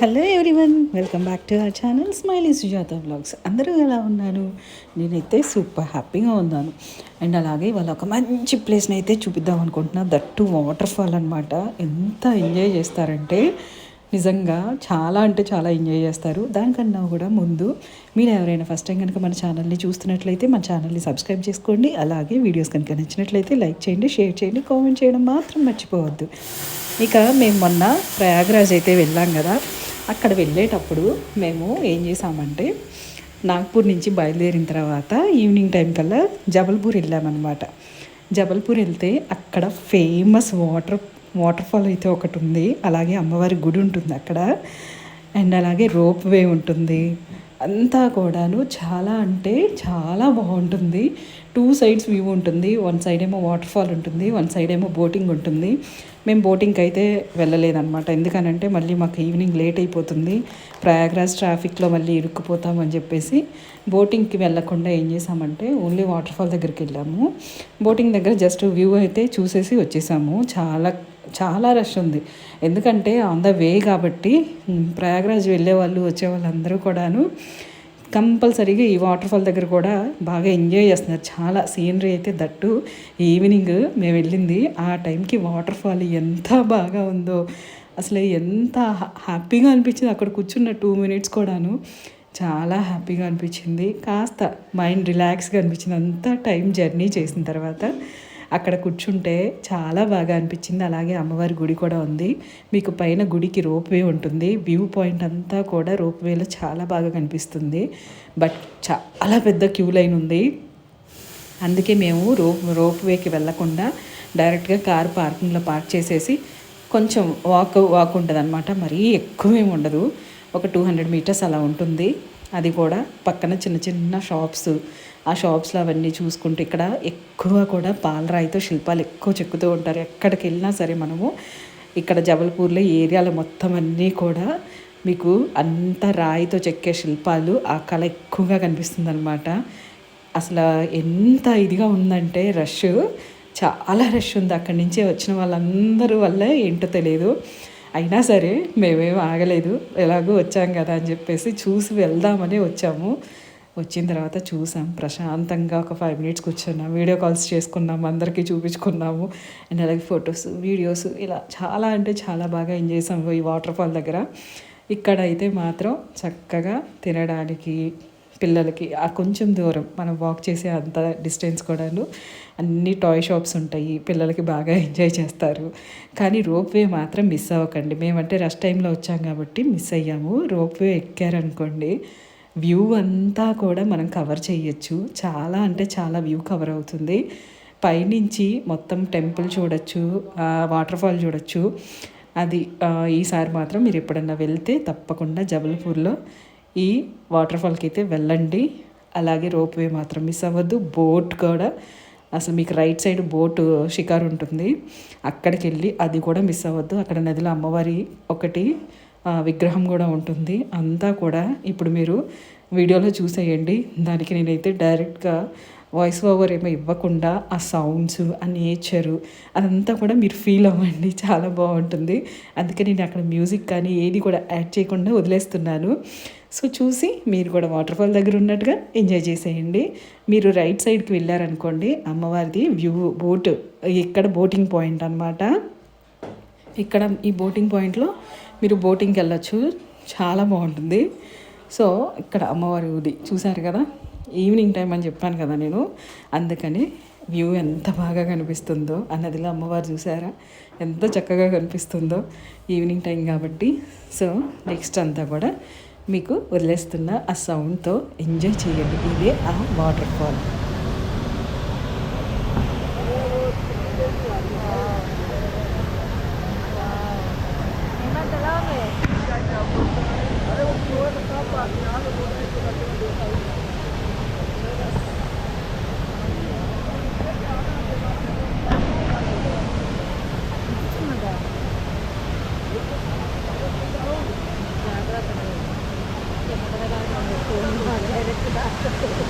Hello everyone welcome back to our channel smiley Sujatha blogs అందరూ ఎలా ఉన్నారు? నేనైతే సూపర్ హ్యాపీగా ఉన్నాను. అండ్ అలాగే ఇవాళ ఒక మంచి ప్లేస్ని అయితే చూపిద్దాం అనుకుంటున్నా. దట్టు వాటర్ ఫాల్ అనమాట ఎంత ఎంజాయ్ చేస్తారంటే నిజంగా చాలా అంటే చాలా ఎంజాయ్ చేస్తారు. దానికన్నా కూడా ముందు మీరు ఎవరైనా ఫస్ట్ టైం కనుక మన ఛానల్ని చూస్తున్నట్లయితే మన ఛానల్ని సబ్స్క్రైబ్ చేసుకోండి. అలాగే వీడియోస్ కనుక నచ్చినట్లయితే లైక్ చేయండి షేర్ చేయండి కామెంట్ చేయడం మాత్రం మర్చిపోవద్దు. ఇక మేము మొన్న ప్రయాగ్రాజ్ అయితే వెళ్ళాం కదా. అక్కడ వెళ్ళేటప్పుడు మేము ఏం చేసామంటే నాగ్పూర్ నుంచి బయలుదేరిన తర్వాత ఈవినింగ్ టైం కల్లా జబల్పూర్ వెళ్ళామన్నమాట. జబల్పూర్ వెళ్తే అక్కడ ఫేమస్ వాటర్ వాటర్ ఫాల్ అయితే ఒకటి ఉంది అలాగే అమ్మవారి గుడి ఉంటుంది అక్కడ. అండ్ అలాగే రోప్ వే ఉంటుంది. అంతా కూడాను చాలా అంటే చాలా బాగుంటుంది. టూ సైడ్స్ వ్యూ ఉంటుంది. వన్ సైడ్ ఏమో వాటర్ ఫాల్ ఉంటుంది. వన్ సైడ్ ఏమో బోటింగ్ ఉంటుంది. మేము బోటింగ్కి అయితే వెళ్ళలేదన్నమాట. ఎందుకనంటే మళ్ళీ మాకు ఈవినింగ్ లేట్ అయిపోతుంది. ప్రయాగ్రాజ్ ట్రాఫిక్లో మళ్ళీ ఇరుక్కుపోతామని చెప్పేసి బోటింగ్కి వెళ్ళకుండా ఏం చేసామంటే ఓన్లీ వాటర్ ఫాల్ దగ్గరికి వెళ్ళాము. బోటింగ్ దగ్గర జస్ట్ వ్యూ అయితే చూసేసి వచ్చేసాము. చాలా చాలా రష్ ఉంది. ఎందుకంటే ఆన్ ద వే కాబట్టి ప్రయాగరాజ్ వెళ్ళే వాళ్ళు వచ్చే వాళ్ళందరూ కూడాను కంపల్సరీగా ఈ వాటర్ ఫాల్ దగ్గర కూడా బాగా ఎంజాయ్ చేస్తున్నారు. చాలా సీనరీ అయితే దట్టు. ఈవినింగ్ మేము వెళ్ళింది. ఆ టైంకి వాటర్ ఫాల్ ఎంత బాగా ఉందో అసలు ఎంత హ్యాపీగా అనిపించింది. అక్కడ కూర్చున్న టూ మినిట్స్ కూడాను చాలా హ్యాపీగా అనిపించింది. కాస్త మైండ్ రిలాక్స్గా అనిపించింది. అంతా టైం జర్నీ చేసిన తర్వాత అక్కడ కూర్చుంటే చాలా బాగా అనిపించింది. అలాగే అమ్మవారి గుడి కూడా ఉంది. మీకు పైన గుడికి రోప్ వే ఉంటుంది. వ్యూ పాయింట్ అంతా కూడా రోప్ వేలో చాలా బాగా కనిపిస్తుంది. బట్ చాలా పెద్ద క్యూ లైన్ ఉంది. అందుకే మేము రోప్ రోప్ వేకి వెళ్ళకుండా డైరెక్ట్గా కార్ పార్కింగ్లో పార్క్ చేసేసి కొంచెం వాక్ వాక్ ఉంటుంది అనమాట మరీ ఎక్కువేమి ఉండదు. ఒక టూ హండ్రెడ్ మీటర్స్ అలా ఉంటుంది. అది కూడా పక్కన చిన్న చిన్న షాప్స్. ఆ షాప్స్లో అవన్నీ చూసుకుంటూ ఇక్కడ ఎక్కువ కూడా పాలరాయితో శిల్పాలు ఎక్కువ చెక్కుతూ ఉంటారు. ఎక్కడికి వెళ్ళినా సరే మనము ఇక్కడ జబల్పూర్లో ఏరియాలో మొత్తం అన్నీ కూడా మీకు అంత రాయితో చెక్కే శిల్పాలు ఆ కళ ఎక్కువగా కనిపిస్తుంది అనమాట అసలు ఎంత ఇదిగా ఉందంటే రష్. చాలా రష్ ఉంది. అక్కడి నుంచే వచ్చిన వాళ్ళందరూ వల్ల ఏంటో తెలియదు అయినా సరే మేమేం ఆగలేదు. ఎలాగో వచ్చాం కదా అని చెప్పేసి చూసి వెళ్దామని వచ్చాము. వచ్చిన తర్వాత చూసాం. ప్రశాంతంగా ఒక ఫైవ్ మినిట్స్ కూర్చున్నాం. వీడియో కాల్స్ చేసుకున్నాము అందరికీ చూపించుకున్నాము. అండ్ అలాగే ఫొటోస్ వీడియోస్ ఇలా చాలా అంటే చాలా బాగా ఎంజాయ్ చేసాము ఈ వాటర్ ఫాల్ దగ్గర. ఇక్కడ అయితే మాత్రం చక్కగా తినడానికి పిల్లలకి ఆ కొంచెం దూరం మనం వాక్ చేసే అంత డిస్టెన్స్ కూడాను అన్ని టాయ్ షాప్స్ ఉంటాయి పిల్లలకి బాగా ఎంజాయ్ చేస్తారు. కానీ రోప్ వే మాత్రం మిస్ అవ్వకండి. మేమంటే రష్ టైంలో వచ్చాం కాబట్టి మిస్ అయ్యాము. రోప్ వే ఎక్కారనుకోండి వ్యూ అంతా కూడా మనం కవర్ చేయొచ్చు. చాలా అంటే చాలా వ్యూ కవర్ అవుతుంది. పైనుంచి మొత్తం టెంపుల్ చూడొచ్చు వాటర్ ఫాల్ చూడొచ్చు. అది ఈసారి మాత్రం మీరు ఎప్పుడన్నా వెళ్తే తప్పకుండా జబల్పూర్లో ఈ వాటర్ ఫాల్కి అయితే వెళ్ళండి. అలాగే రోప్ వే మాత్రం మిస్ అవ్వద్దు. బోట్ కూడా. అసలు మీకు రైట్ సైడ్ బోటు షికారు ఉంటుంది. అక్కడికి వెళ్ళి అది కూడా మిస్ అవ్వద్దు. అక్కడ నదిలో అమ్మవారి ఒకటి విగ్రహం కూడా ఉంటుంది. అంతా కూడా ఇప్పుడు మీరు వీడియోలో చూసేయండి. దానికి నేనైతే డైరెక్ట్గా వాయిస్ ఓవర్ ఏమో ఇవ్వకుండా ఆ సౌండ్స్ ఆ నేచరు అదంతా కూడా మీరు ఫీల్ అవ్వండి. చాలా బాగుంటుంది. అందుకే నేను అక్కడ మ్యూజిక్ కానీ ఏది కూడా యాడ్ చేయకుండా వదిలేస్తున్నాను. సో చూసి మీరు కూడా వాటర్ఫాల్ దగ్గర ఉన్నట్టుగా ఎంజాయ్ చేసేయండి. మీరు రైట్ సైడ్కి వెళ్ళారనుకోండి అమ్మవారిది వ్యూ బోట్ ఇక్కడ బోటింగ్ పాయింట్ అనమాట ఇక్కడ ఈ బోటింగ్ పాయింట్లో మీరు బోటింగ్కి వెళ్ళచ్చు. చాలా బాగుంటుంది. సో ఇక్కడ అమ్మవారి ఉది చూసారు కదా? ఈవినింగ్ టైం అని చెప్పాను కదా నేను. అందుకని వ్యూ ఎంత బాగా కనిపిస్తుందో అన్నదిలో అమ్మవారు చూసారా? ఎంత చక్కగా కనిపిస్తుందో ఈవినింగ్ టైం కాబట్టి. సో నెక్స్ట్ అంతా కూడా మీకు వదిలేస్తున్న ఆ సౌండ్తో ఎంజాయ్ చేయండి. ఇదే ఆ వాటర్ ఫాల్ Yeah.